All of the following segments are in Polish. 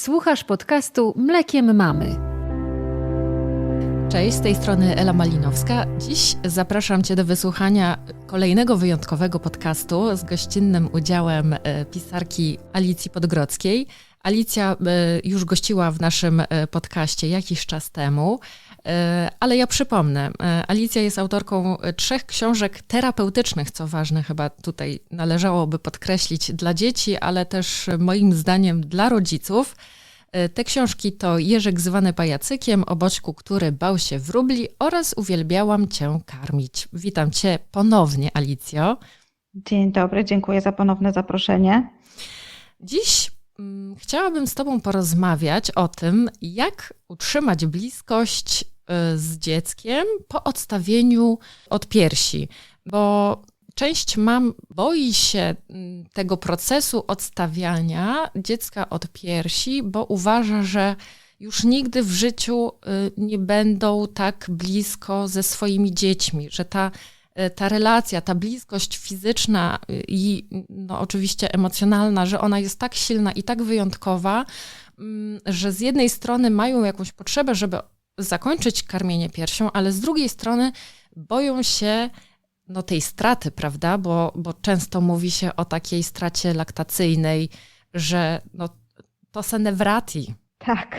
Słuchasz podcastu Mlekiem Mamy. Cześć, z tej strony Ela Malinowska. Dziś zapraszam Cię do wysłuchania kolejnego wyjątkowego podcastu z gościnnym udziałem e, pisarki Alicji Podgrodzkiej. Alicja e, już gościła w naszym e, podcaście jakiś czas temu. Ale ja przypomnę, Alicja jest autorką trzech książek terapeutycznych, co ważne, chyba tutaj należałoby podkreślić dla dzieci, ale też moim zdaniem dla rodziców. Te książki to Jerzek zwany pajacykiem, o boczku, który bał się wróbli oraz Uwielbiałam cię karmić. Witam cię ponownie, Alicjo. Dzień dobry, dziękuję za ponowne zaproszenie. Dziś chciałabym z Tobą porozmawiać o tym, jak utrzymać bliskość y, z dzieckiem po odstawieniu od piersi, bo część mam boi się mm, tego procesu odstawiania dziecka od piersi, bo uważa, że już nigdy w życiu y, nie będą tak blisko ze swoimi dziećmi, że ta ta relacja, ta bliskość fizyczna i no, oczywiście emocjonalna, że ona jest tak silna i tak wyjątkowa, mm, że z jednej strony mają jakąś potrzebę, żeby zakończyć karmienie piersią, ale z drugiej strony boją się no, tej straty, prawda? Bo, bo często mówi się o takiej stracie laktacyjnej, że no, to se nevrati. Tak.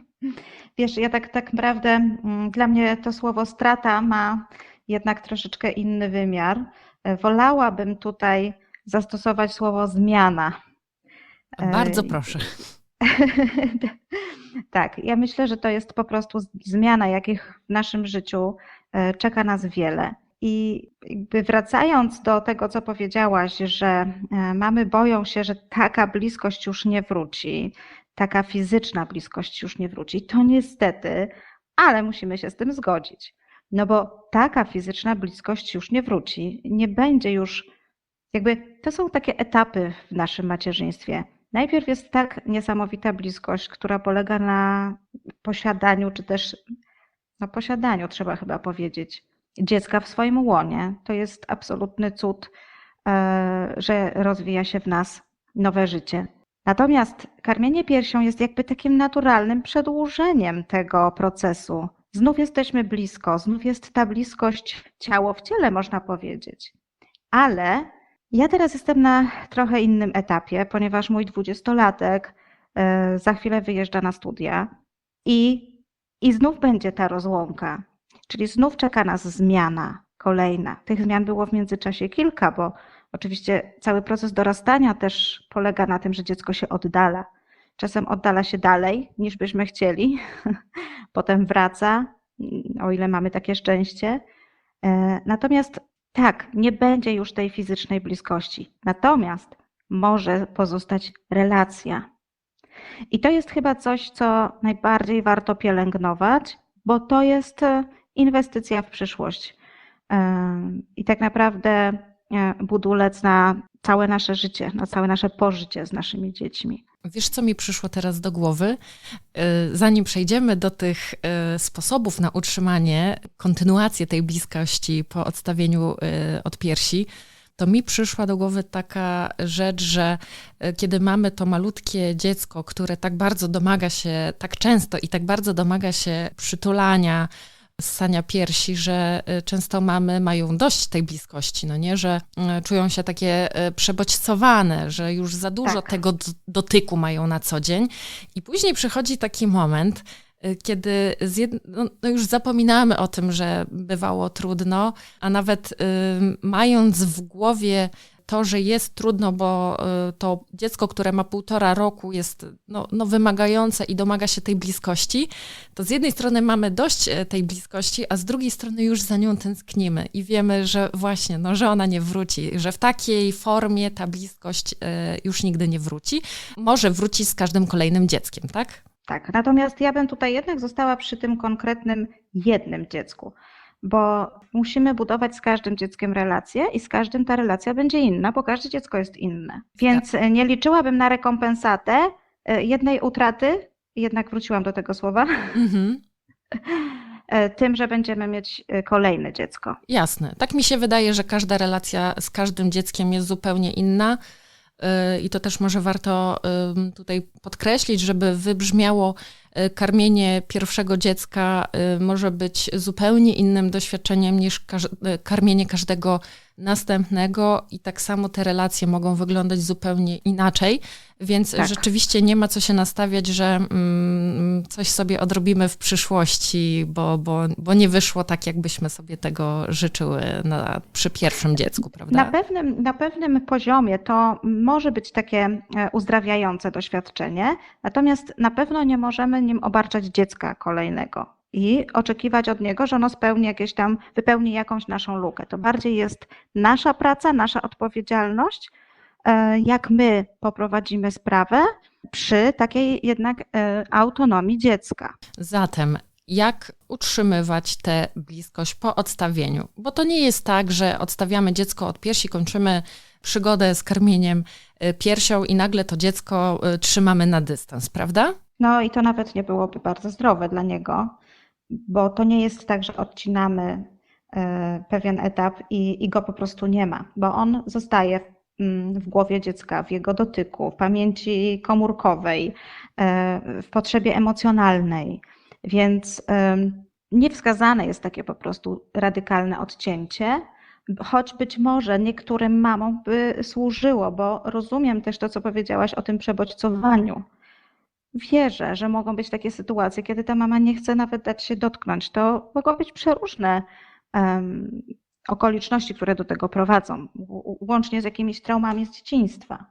Wiesz, ja tak, tak naprawdę, mm, dla mnie to słowo strata ma jednak troszeczkę inny wymiar. E, wolałabym tutaj zastosować słowo zmiana. Bardzo e, proszę. tak, ja myślę, że to jest po prostu zmiana, jakich w naszym życiu e, czeka nas wiele. I jakby wracając do tego, co powiedziałaś, że mamy boją się, że taka bliskość już nie wróci, taka fizyczna bliskość już nie wróci, to niestety, ale musimy się z tym zgodzić. No bo taka fizyczna bliskość już nie wróci, nie będzie już, jakby to są takie etapy w naszym macierzyństwie. Najpierw jest tak niesamowita bliskość, która polega na posiadaniu, czy też na posiadaniu, trzeba chyba powiedzieć, dziecka w swoim łonie. To jest absolutny cud, e, że rozwija się w nas nowe życie. Natomiast karmienie piersią jest jakby takim naturalnym przedłużeniem tego procesu. Znów jesteśmy blisko, znów jest ta bliskość ciało w ciele, można powiedzieć. Ale ja teraz jestem na trochę innym etapie, ponieważ mój dwudziestolatek e, za chwilę wyjeżdża na studia i, i znów będzie ta rozłąka. Czyli znów czeka nas zmiana kolejna. Tych zmian było w międzyczasie kilka, bo oczywiście cały proces dorastania też polega na tym, że dziecko się oddala. Czasem oddala się dalej niż byśmy chcieli, potem wraca, o ile mamy takie szczęście. E, natomiast tak, nie będzie już tej fizycznej bliskości. Natomiast może pozostać relacja. I to jest chyba coś, co najbardziej warto pielęgnować, bo to jest e, inwestycja w przyszłość. E, I tak naprawdę budulec na całe nasze życie, na całe nasze pożycie z naszymi dziećmi. Wiesz, co mi przyszło teraz do głowy? E, zanim przejdziemy do tych e, sposobów na utrzymanie, kontynuację tej bliskości po odstawieniu e, od piersi, to mi przyszła do głowy taka rzecz, że kiedy mamy to malutkie dziecko, które tak bardzo domaga się, tak często i tak bardzo domaga się przytulania, ssania piersi, że y, często mamy mają dość tej bliskości, no nie, że y, czują się takie y, przebodźcowane, że już za dużo tak. tego dotyku mają na co dzień. I później przychodzi taki moment, kiedy no, no już zapominamy o tym, że bywało trudno, a nawet y, mając w głowie to, że jest trudno, bo y, to dziecko, które ma półtora roku, jest no, no, wymagające i domaga się tej bliskości, to z jednej strony mamy dość e, tej bliskości, a z drugiej strony już za nią tęsknimy i wiemy, że właśnie, no, że ona nie wróci, że w takiej formie ta bliskość e, już nigdy nie wróci. Może wrócić z każdym kolejnym dzieckiem, tak? Tak, natomiast ja bym tutaj jednak została przy tym konkretnym jednym dziecku bo musimy budować z każdym dzieckiem relację i z każdym ta relacja będzie inna, bo każde dziecko jest inne. Więc tak. nie liczyłabym na rekompensatę e, jednej utraty, jednak wróciłam do tego słowa. Mhm. E, tym, że będziemy mieć e, kolejne dziecko. Jasne. Tak mi się wydaje, że każda relacja z każdym dzieckiem jest zupełnie inna. Y, i to też może warto y, tutaj podkreślić, żeby wybrzmiało, y, karmienie pierwszego dziecka może być zupełnie innym doświadczeniem niż karmienie każdego następnego i tak samo te relacje mogą wyglądać zupełnie inaczej, więc tak. rzeczywiście nie ma co się nastawiać, że mm, coś sobie odrobimy w przyszłości, bo, bo, bo nie wyszło tak, jakbyśmy sobie tego życzyły na, przy pierwszym dziecku, prawda? Na pewnym, na pewnym poziomie to może być takie e, uzdrawiające doświadczenie, natomiast na pewno nie możemy nim obarczać dziecka kolejnego i oczekiwać od niego, że ono spełni jakieś tam, wypełni jakąś naszą lukę. To bardziej jest nasza praca, nasza odpowiedzialność, e, jak my poprowadzimy sprawę przy takiej jednak e, autonomii dziecka. Zatem jak utrzymywać tę bliskość po odstawieniu? Bo to nie jest tak, że odstawiamy dziecko od piersi, kończymy przygodę z karmieniem e, piersią i nagle to dziecko trzymamy na dystans, prawda? No i to nawet nie byłoby bardzo zdrowe dla niego bo to nie jest tak, że odcinamy e, pewien etap i, i go po prostu nie ma, bo on zostaje mm, w głowie dziecka, w jego dotyku, w pamięci komórkowej, e, w potrzebie emocjonalnej. Więc niewskazane jest takie po prostu radykalne odcięcie, choć być może niektórym mamom by służyło, bo rozumiem też to, co powiedziałaś o tym przebodźcowaniu wierzę, że mogą być takie sytuacje, kiedy ta mama nie chce nawet dać się dotknąć. To mogą być przeróżne um, okoliczności, które do tego prowadzą, łącznie z jakimiś traumami z dzieciństwa.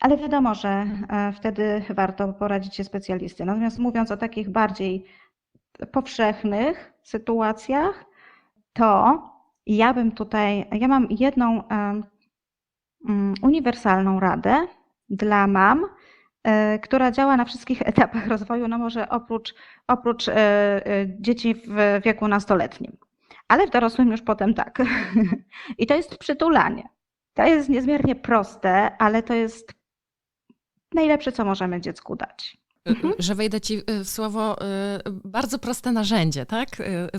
Ale wiadomo, że e, wtedy warto poradzić się specjalisty. Natomiast mówiąc o takich bardziej powszechnych sytuacjach, to ja bym tutaj, ja mam jedną um, uniwersalną radę dla mam, która działa na wszystkich etapach rozwoju, no może oprócz, oprócz e, e, dzieci w wieku nastoletnim. Ale w dorosłym już potem tak. I to jest przytulanie. To jest niezmiernie proste, ale to jest najlepsze, co możemy dziecku dać. Mhm. Że wejdę ci w słowo, bardzo proste narzędzie, tak?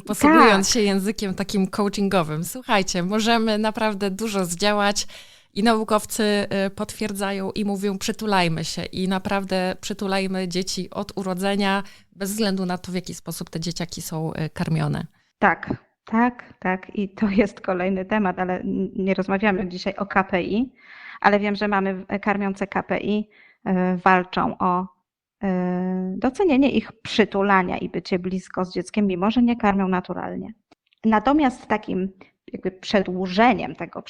Posługując tak. się językiem takim coachingowym. Słuchajcie, możemy naprawdę dużo zdziałać i naukowcy y, potwierdzają i mówią, przytulajmy się i naprawdę przytulajmy dzieci od urodzenia, bez względu na to, w jaki sposób te dzieciaki są y, karmione. Tak, tak, tak. I to jest kolejny temat, ale nie rozmawiamy dzisiaj o KPI, ale wiem, że mamy karmiące KPI, y, walczą o docenienie ich przytulania i bycie blisko z dzieckiem, mimo że nie karmią naturalnie. Natomiast takim jakby przedłużeniem tego,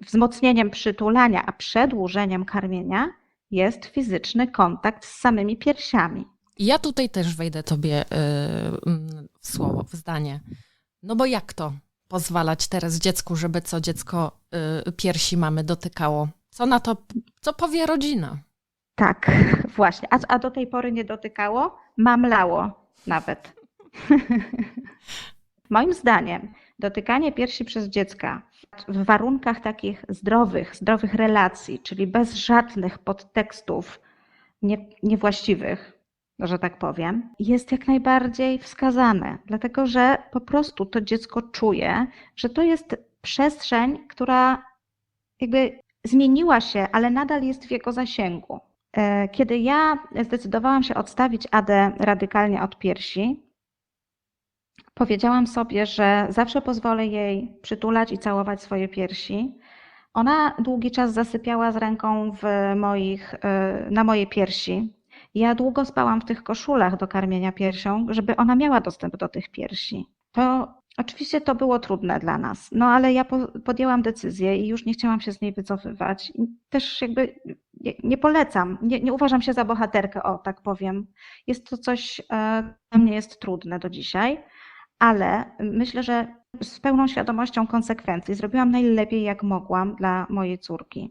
wzmocnieniem przytulania, a przedłużeniem karmienia jest fizyczny kontakt z samymi piersiami. Ja tutaj też wejdę tobie y, w słowo, w zdanie. No bo jak to pozwalać teraz dziecku, żeby co dziecko y, piersi mamy dotykało? Co na to, co powie rodzina? Tak, właśnie. A, a do tej pory nie dotykało? Mamlało nawet. Moim zdaniem dotykanie piersi przez dziecka w warunkach takich zdrowych, zdrowych relacji, czyli bez żadnych podtekstów nie, niewłaściwych, że tak powiem, jest jak najbardziej wskazane, dlatego że po prostu to dziecko czuje, że to jest przestrzeń, która jakby zmieniła się, ale nadal jest w jego zasięgu. E, kiedy ja zdecydowałam się odstawić Adę radykalnie od piersi, Powiedziałam sobie, że zawsze pozwolę jej przytulać i całować swoje piersi. Ona długi czas zasypiała z ręką w moich, e, na mojej piersi. Ja długo spałam w tych koszulach do karmienia piersią, żeby ona miała dostęp do tych piersi. To oczywiście to było trudne dla nas, no ale ja podjęłam decyzję i już nie chciałam się z niej wycofywać. Też jakby nie, polecam, nie, nie, uważam się za bohaterkę, o tak powiem. Jest to coś, e, dla mnie jest trudne do dzisiaj ale myślę, że z pełną świadomością konsekwencji zrobiłam najlepiej, jak mogłam dla mojej córki.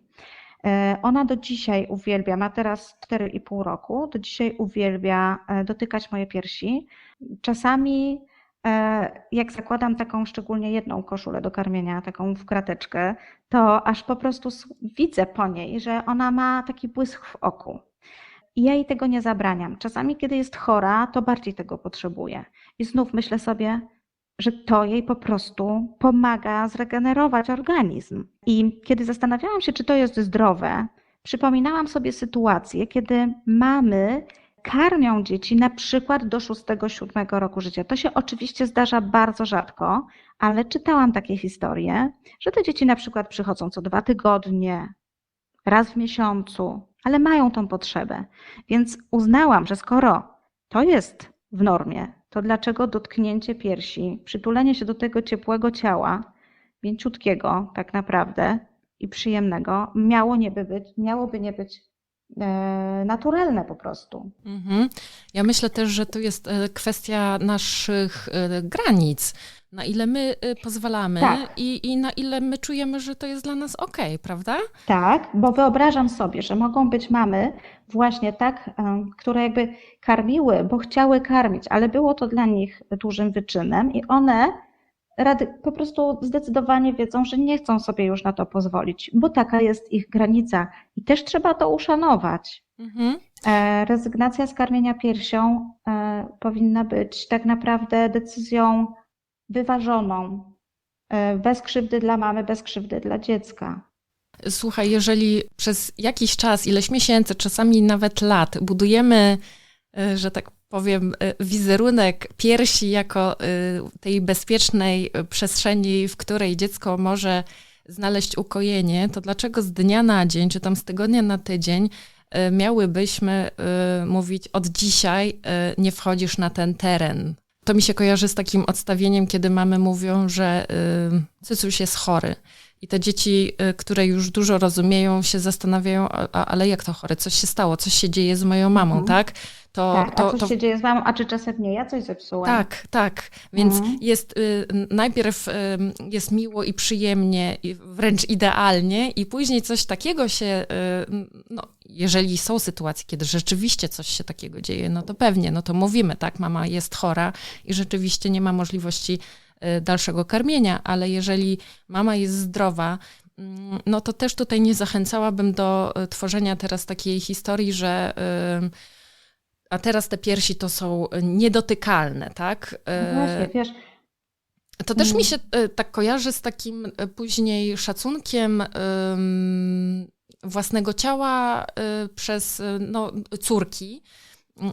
E, ona do dzisiaj uwielbia, ma teraz 4,5 roku, do dzisiaj uwielbia e, dotykać moje piersi. Czasami, e, jak zakładam taką szczególnie jedną koszulę do karmienia, taką w krateczkę, to aż po prostu widzę po niej, że ona ma taki błysk w oku. I ja jej tego nie zabraniam. Czasami, kiedy jest chora, to bardziej tego potrzebuje. I znów myślę sobie, że to jej po prostu pomaga zregenerować organizm. I kiedy zastanawiałam się, czy to jest zdrowe, przypominałam sobie sytuację, kiedy mamy karmią dzieci na przykład do 6-7 roku życia. To się oczywiście zdarza bardzo rzadko, ale czytałam takie historie, że te dzieci na przykład przychodzą co dwa tygodnie, raz w miesiącu, ale mają tą potrzebę. Więc uznałam, że skoro to jest w normie, to dlaczego dotknięcie piersi, przytulenie się do tego ciepłego ciała, mięciutkiego tak naprawdę i przyjemnego, miało nie by być, miałoby nie być naturalne po prostu. Mhm. Ja myślę też, że to jest e, kwestia naszych e, granic. Na ile my e, pozwalamy Tak. i, i na ile my czujemy, że to jest dla nas okej, prawda? Tak, bo wyobrażam sobie, że mogą być mamy właśnie tak, które jakby karmiły, bo chciały karmić, ale było to dla nich dużym wyczynem i one rady, po prostu zdecydowanie wiedzą, że nie chcą sobie już na to pozwolić, bo taka jest ich granica i też trzeba to uszanować. Mhm. E, Rezygnacja z karmienia piersią e, powinna być tak naprawdę decyzją wyważoną, e, bez krzywdy dla mamy, bez krzywdy dla dziecka. Słuchaj, jeżeli przez jakiś czas, ileś miesięcy, czasami nawet lat, budujemy, że tak powiem, e, wizerunek piersi jako e, tej bezpiecznej e, przestrzeni, w której dziecko może znaleźć ukojenie, to dlaczego z dnia na dzień, czy tam z tygodnia na tydzień miałybyśmy mówić od dzisiaj nie wchodzisz na ten teren? To mi się kojarzy z takim odstawieniem, kiedy mamy mówią, że y, cycuś jest chory. I te dzieci, y, które już dużo rozumieją, się zastanawiają, a, a- ale jak to chore? Coś się stało? Coś się dzieje z moją mamą, Mhm. tak? To, Tak, a to, co to, się dzieje z mamą? A czy czasem nie ja coś zepsułam? tak, tak. Więc Mhm. jest y, najpierw y, jest miło i przyjemnie, i wręcz idealnie, i później coś takiego się, y, no, jeżeli są sytuacje, kiedy rzeczywiście coś się takiego dzieje, no to pewnie, no to mówimy, tak, mama jest chora i rzeczywiście nie ma możliwości dalszego karmienia, ale jeżeli mama jest zdrowa, mm, no to też tutaj nie zachęcałabym do y, tworzenia teraz takiej historii, że y, a teraz te piersi to są niedotykalne, tak? No Właśnie, wiesz, To też Mm. mi się e, tak kojarzy z takim później szacunkiem em, własnego ciała przez no, córki.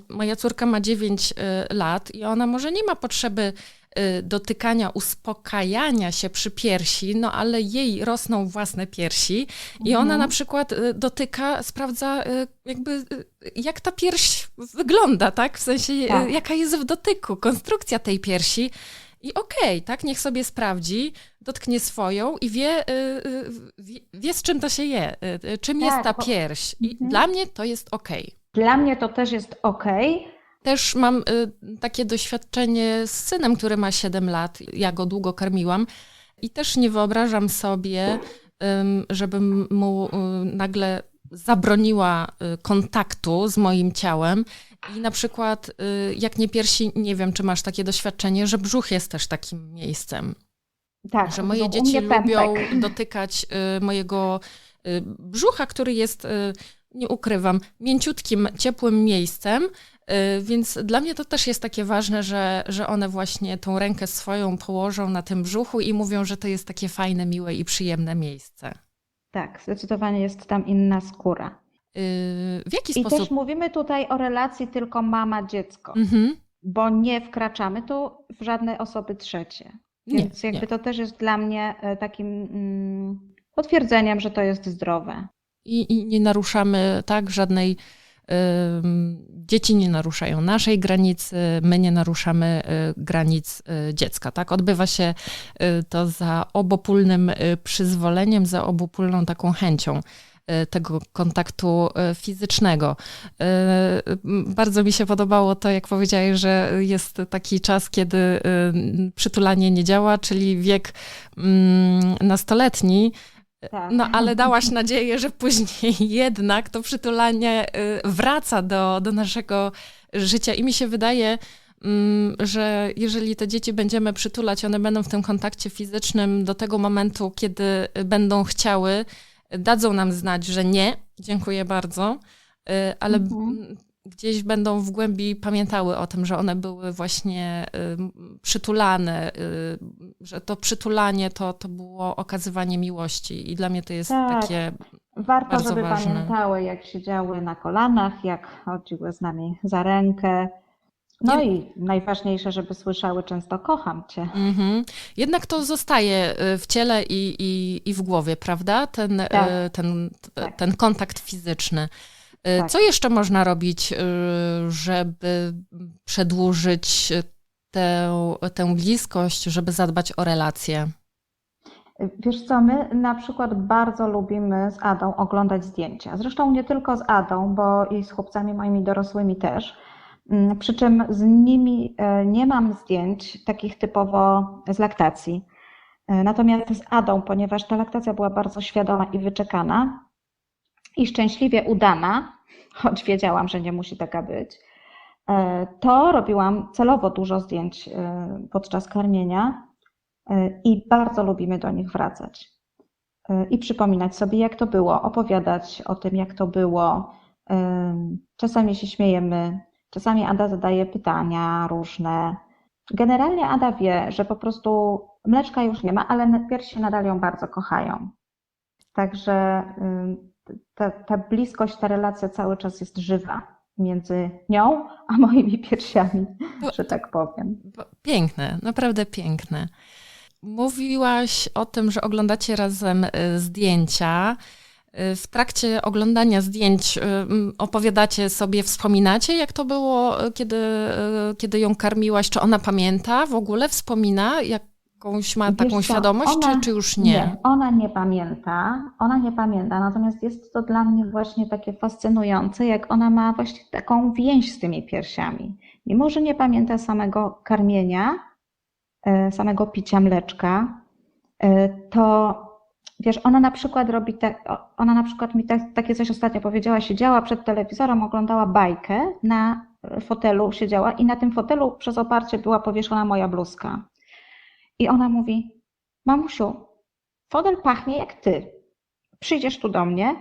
Moja córka ma 9 e, lat i ona może nie ma potrzeby dotykania, uspokajania się przy piersi, no ale jej rosną własne piersi i ona Mhm. na przykład e, dotyka, sprawdza e, jakby jak ta pierś wygląda, tak? W sensie Tak. jaka jest w dotyku, konstrukcja tej piersi. I okej, tak, niech sobie sprawdzi, dotknie swoją i wie, y, y, wie, wie z czym to się je, y, y, czym jest Tak, ta bo- pierś. I Mhm. dla mnie to jest okej. dla mnie to też jest okej. Też mam y, takie doświadczenie z synem, który ma 7 lat. Ja go długo karmiłam i też nie wyobrażam sobie, ym, żebym mu y, nagle zabroniła y, kontaktu z moim ciałem. I na przykład, jak nie piersi, nie wiem, czy masz takie doświadczenie, że brzuch jest też takim miejscem. Tak, że moje dzieci lubią dotykać mojego brzucha, który jest, nie ukrywam, mięciutkim, ciepłym miejscem. Y, Więc dla mnie to też jest takie ważne, że, że one właśnie tą rękę swoją położą na tym brzuchu i mówią, że to jest takie fajne, miłe i przyjemne miejsce. Tak, zdecydowanie jest tam inna skóra. Y, W jaki I sposób? też mówimy tutaj o relacji tylko mama-dziecko, Mhm. bo nie wkraczamy tu w żadne osoby trzecie. Nie, Więc jakby nie. to też jest dla mnie e, takim mm, potwierdzeniem, że to jest zdrowe. I, I nie naruszamy tak żadnej. Dzieci nie naruszają naszej granicy, my nie naruszamy y, granic y, dziecka. Tak? Odbywa się y, to za obopólnym przyzwoleniem, za obopólną taką chęcią tego kontaktu fizycznego. Bardzo mi się podobało to, jak powiedziałeś, że jest taki czas, kiedy przytulanie nie działa, czyli wiek mm, nastoletni. Tak. No, ale dałaś nadzieję, że później jednak to przytulanie y, wraca do, do naszego życia. I mi się wydaje, mm, że jeżeli te dzieci będziemy przytulać, one będą w tym kontakcie fizycznym do tego momentu, kiedy będą chciały, dadzą nam znać, że nie, dziękuję bardzo, y, ale Mhm. Gdzieś będą w głębi pamiętały o tym, że one były właśnie y, przytulane, y, że to przytulanie to, to było okazywanie miłości i dla mnie to jest Tak. takie warto, Bardzo żeby ważne. pamiętały, jak siedziały na kolanach, jak chodziły z nami za rękę. No Nie- i najważniejsze, żeby słyszały często kocham cię. Mhm. Jednak to zostaje y, w ciele i, i, i w głowie, prawda? Ten, y, Tak. ten, Tak. ten kontakt fizyczny. Y, Tak. Co jeszcze można robić, y, żeby przedłużyć tę, tę bliskość, żeby zadbać o relacje? Wiesz co, my na przykład bardzo lubimy z Adą oglądać zdjęcia. Zresztą nie tylko z Adą, bo i z chłopcami moimi dorosłymi też. Mm, Przy czym z nimi e, nie mam zdjęć takich typowo z laktacji. E, Natomiast z Adą, ponieważ ta laktacja była bardzo świadoma i wyczekana i szczęśliwie udana, choć wiedziałam, że nie musi taka być, e, to robiłam celowo dużo zdjęć e, podczas karmienia e, i bardzo lubimy do nich wracać. I przypominać sobie, jak to było, opowiadać o tym, jak to było. Czasami się śmiejemy, czasami Ada zadaje pytania różne. Generalnie Ada wie, że po prostu mleczka już nie ma, ale piersi nadal ją bardzo kochają. Także ta, ta bliskość, ta relacja cały czas jest żywa między nią a moimi piersiami, To- że tak powiem. Piękne, naprawdę piękne. Mówiłaś o tym, że oglądacie razem y, zdjęcia. Y, W trakcie oglądania zdjęć y, opowiadacie sobie, wspominacie, jak to było, kiedy, kiedy ją karmiłaś? Czy ona pamięta w ogóle, wspomina? Jakąś ma Wiesz taką co, świadomość, ona- czy, czy już nie? ona nie pamięta, ona nie pamięta, natomiast jest to dla mnie właśnie takie fascynujące, jak ona ma właśnie taką więź z tymi piersiami. Mimo, że nie pamięta samego karmienia, e, samego picia mleczka, e, to wiesz, ona na przykład robi tak, o- ona na przykład mi tak, takie coś ostatnio powiedziała, siedziała przed telewizorem, oglądała bajkę, na fotelu siedziała i na tym fotelu przez oparcie była powieszona moja bluzka. I ona mówi, mamusiu, fotel pachnie jak ty. Przyjdziesz tu do mnie.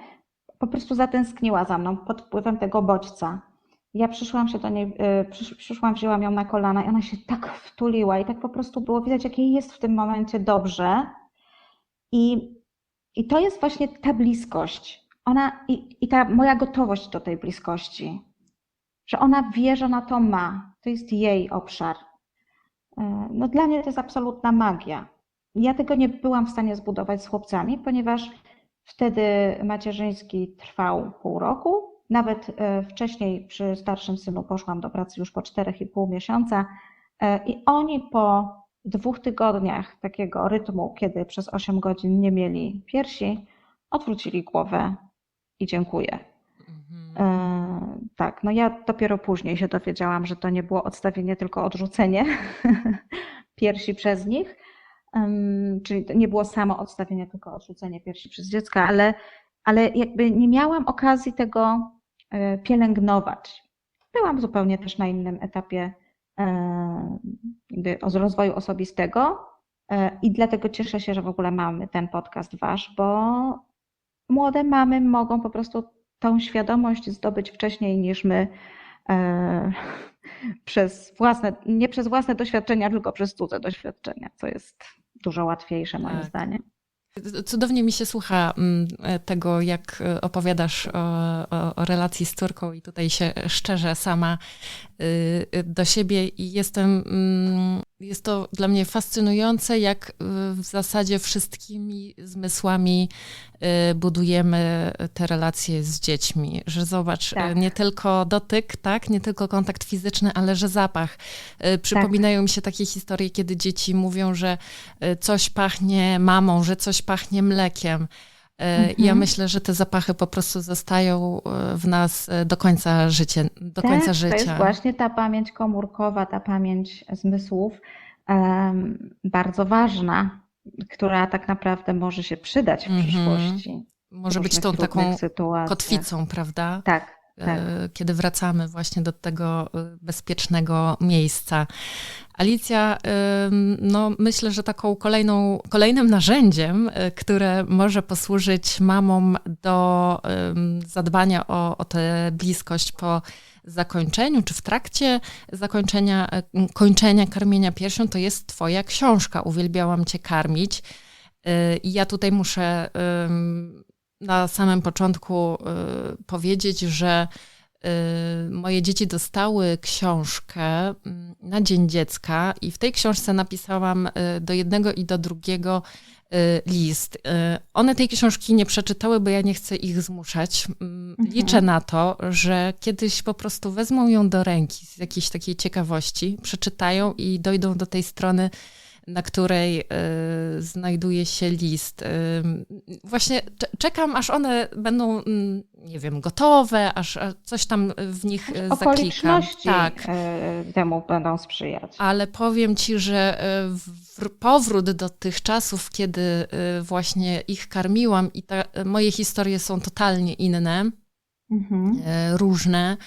Po prostu zatęskniła za mną pod wpływem tego bodźca. Ja przyszłam się do niej, y, przysz, przyszłam, wzięłam ją na kolana i ona się tak wtuliła i tak po prostu było widać, jak jej jest w tym momencie dobrze. I, i to jest właśnie ta bliskość. Ona i, i ta moja gotowość do tej bliskości. Że ona wie, że ona to ma. To jest jej obszar. Y, No dla mnie to jest absolutna magia. Ja tego nie byłam w stanie zbudować z chłopcami, ponieważ wtedy macierzyński trwał pół roku. Nawet e, wcześniej przy starszym synu poszłam do pracy już po 4,5 miesiąca e, i oni po dwóch tygodniach takiego rytmu, kiedy przez 8 godzin nie mieli piersi, odwrócili głowę i dziękuję. Mhm. Tak, no ja dopiero później się dowiedziałam, że to nie było odstawienie, tylko odrzucenie piersi przez nich. Czyli nie było samo odstawienie, tylko odrzucenie piersi przez dziecka, ale, ale jakby nie miałam okazji tego e, pielęgnować. Byłam zupełnie też na innym etapie e, rozwoju osobistego e, i dlatego cieszę się, że w ogóle mamy ten podcast wasz, bo młode mamy mogą po prostu tą świadomość zdobyć wcześniej niż my e, przez własne, nie przez własne doświadczenia, tylko przez cudze doświadczenia, co jest dużo łatwiejsze moim Tak. zdaniem. Cudownie mi się słucha mm, tego, jak e, opowiadasz o, o, o relacji z córką i tutaj się szczerze sama y, y, do siebie i jestem, mm, jest to dla mnie fascynujące, jak y, w zasadzie wszystkimi zmysłami y, budujemy te relacje z dziećmi, że zobacz, Tak. y, nie tylko dotyk, tak, nie tylko kontakt fizyczny, ale że zapach. Przypominają mi się takie historie, kiedy dzieci mówią, że coś pachnie mamą, że coś pachnie mlekiem. I Ja Mhm. myślę, że te zapachy po prostu zostają y, w nas y, do końca życia. Do Tak, końca to życia. jest właśnie ta pamięć komórkowa, ta pamięć zmysłów, em, bardzo ważna, która tak naprawdę może się przydać w Mhm. przyszłości. Może być tą taką sytuacjach. kotwicą, prawda? Tak, tak. E, kiedy wracamy właśnie do tego e, bezpiecznego miejsca. Alicja, ym, no myślę, że taką kolejną, kolejnym narzędziem, e, które może posłużyć mamom do zadbania o, o tę bliskość po zakończeniu, czy w trakcie zakończenia, e, kończenia karmienia piersią, to jest twoja książka. Uwielbiałam cię karmić. E, I ja tutaj muszę na samym początku y, powiedzieć, że y, moje dzieci dostały książkę mm, na Dzień Dziecka i w tej książce napisałam y, do jednego i do drugiego list. One tej książki nie przeczytały, bo ja nie chcę ich zmuszać. Mm, mhm. Liczę na to, że kiedyś po prostu wezmą ją do ręki z jakiejś takiej ciekawości, przeczytają i dojdą do tej strony na której y, znajduje się list. Y, właśnie czekam, aż one będą, mm, nie wiem, gotowe, aż, coś tam w nich zaklikam. Okoliczności tak. Y, temu będą sprzyjać. Ale powiem ci, że powrót do tych czasów, kiedy właśnie ich karmiłam i ta, moje historie są totalnie inne, mhm. różne.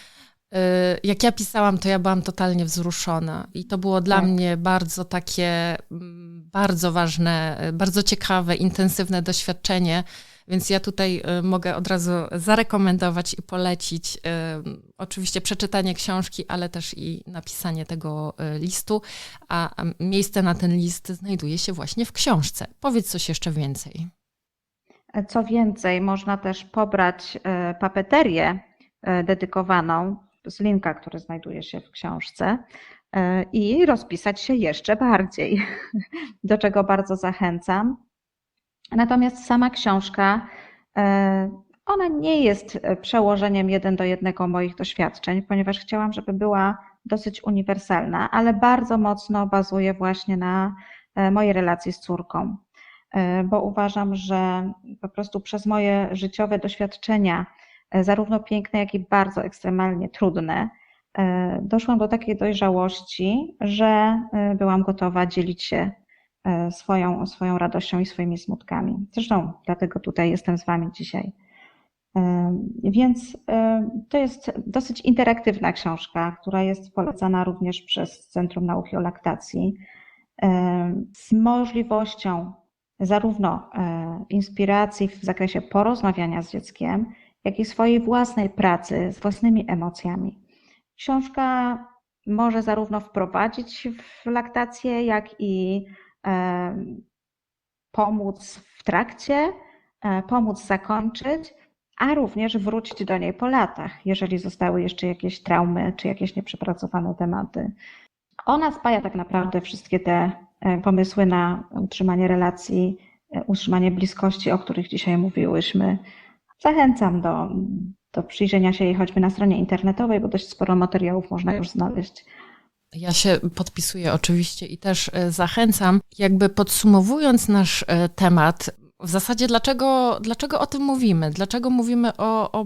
Y, jak ja pisałam, to ja byłam totalnie wzruszona i to było dla tak. mnie bardzo takie, mm, bardzo ważne, y, bardzo ciekawe, intensywne doświadczenie. Więc ja tutaj y, mogę od razu zarekomendować i polecić oczywiście przeczytanie książki, ale też i napisanie tego listu, a miejsce na ten list znajduje się właśnie w książce. Powiedz coś jeszcze więcej. Co więcej, można też pobrać papeterię dedykowaną z linka, który znajduje się w książce e, i rozpisać się jeszcze bardziej, do czego bardzo zachęcam. Natomiast sama książka, e, ona nie jest przełożeniem jeden do jednego moich doświadczeń, ponieważ chciałam, żeby była dosyć uniwersalna, ale bardzo mocno bazuje właśnie na e, mojej relacji z córką, bo uważam, że po prostu przez moje życiowe doświadczenia, zarówno piękne, jak i bardzo ekstremalnie trudne, e, doszłam do takiej dojrzałości, że e, byłam gotowa dzielić się swoją, swoją radością i swoimi smutkami. Zresztą dlatego tutaj jestem z Wami dzisiaj. Więc to jest dosyć interaktywna książka, która jest polecana również przez Centrum Nauki o Laktacji, z możliwością zarówno inspiracji w zakresie porozmawiania z dzieckiem, jak i swojej własnej pracy z własnymi emocjami. Książka może zarówno wprowadzić w laktację, jak i pomóc w trakcie, e, pomóc zakończyć, a również wrócić do niej po latach, jeżeli zostały jeszcze jakieś traumy czy jakieś nieprzepracowane tematy. Ona spaja tak naprawdę wszystkie te e, pomysły na utrzymanie relacji, e, utrzymanie bliskości, o których dzisiaj mówiłyśmy, Zachęcam do, do przyjrzenia się jej choćby na stronie internetowej, bo dość sporo materiałów można już znaleźć. Ja się podpisuję oczywiście i też e, zachęcam, jakby podsumowując nasz e, temat, w zasadzie dlaczego, dlaczego o tym mówimy? Dlaczego mówimy o, o,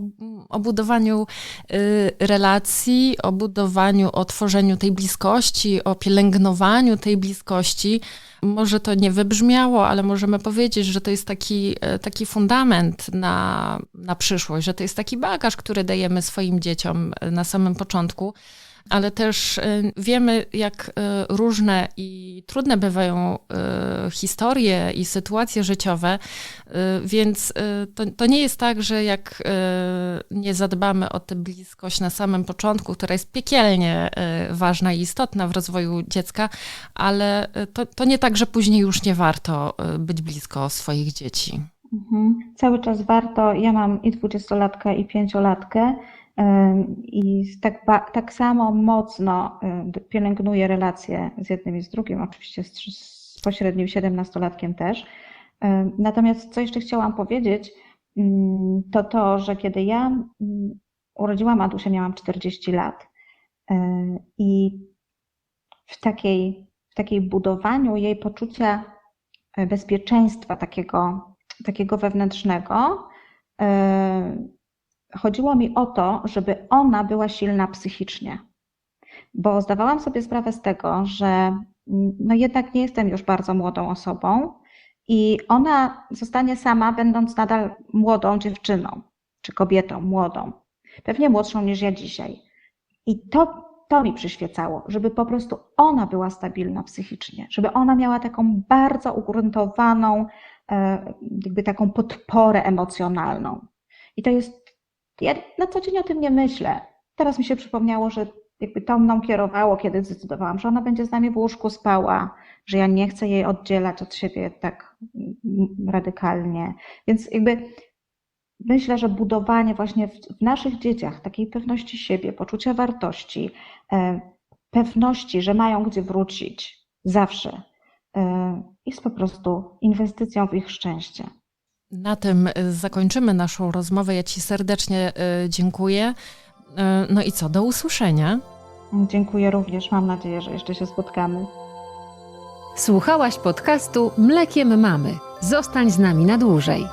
o budowaniu y, relacji, o budowaniu, o tworzeniu tej bliskości, o pielęgnowaniu tej bliskości? Może to nie wybrzmiało, ale możemy powiedzieć, że to jest taki, e, taki fundament na, na przyszłość, że to jest taki bagaż, który dajemy swoim dzieciom e, na samym początku ale też y, wiemy, jak y, różne i trudne bywają y, historie i sytuacje życiowe, więc to, to nie jest tak, że jak nie zadbamy o tę bliskość na samym początku, która jest piekielnie ważna i istotna w rozwoju dziecka, ale to, to nie tak, że później już nie warto być blisko swoich dzieci. Mhm. Cały czas warto. Ja mam i dwudziestolatkę, i pięciolatkę i tak, tak samo mocno pielęgnuje relacje z jednym i z drugim, oczywiście z, z pośrednim siedemnastolatkiem też. Natomiast co jeszcze chciałam powiedzieć, mm, to to, że kiedy ja mm, urodziłam Adusię, miałam 40 lat i w takiej, w takiej budowaniu jej poczucia e, bezpieczeństwa takiego, takiego wewnętrznego, chodziło mi o to, żeby ona była silna psychicznie. Bo zdawałam sobie sprawę z tego, że no jednak nie jestem już bardzo młodą osobą i ona zostanie sama, będąc nadal młodą dziewczyną czy kobietą młodą, pewnie młodszą niż ja dzisiaj. I to, to mi przyświecało, żeby po prostu ona była stabilna psychicznie, żeby ona miała taką bardzo ugruntowaną, e, jakby taką podporę emocjonalną. I to jest ja na co dzień o tym nie myślę. Teraz mi się przypomniało, że jakby to mną kierowało, kiedy zdecydowałam, że ona będzie z nami w łóżku spała, że ja nie chcę jej oddzielać od siebie tak radykalnie. Więc jakby myślę, że budowanie właśnie w, naszych dzieciach takiej pewności siebie, poczucia wartości, e, pewności, że mają gdzie wrócić zawsze, e, jest po prostu inwestycją w ich szczęście. Na tym y, zakończymy naszą rozmowę. Ja Ci serdecznie y, dziękuję. Y, No i co, do usłyszenia. Dziękuję również. Mam nadzieję, że jeszcze się spotkamy. Słuchałaś podcastu Mlekiem Mamy. Zostań z nami na dłużej.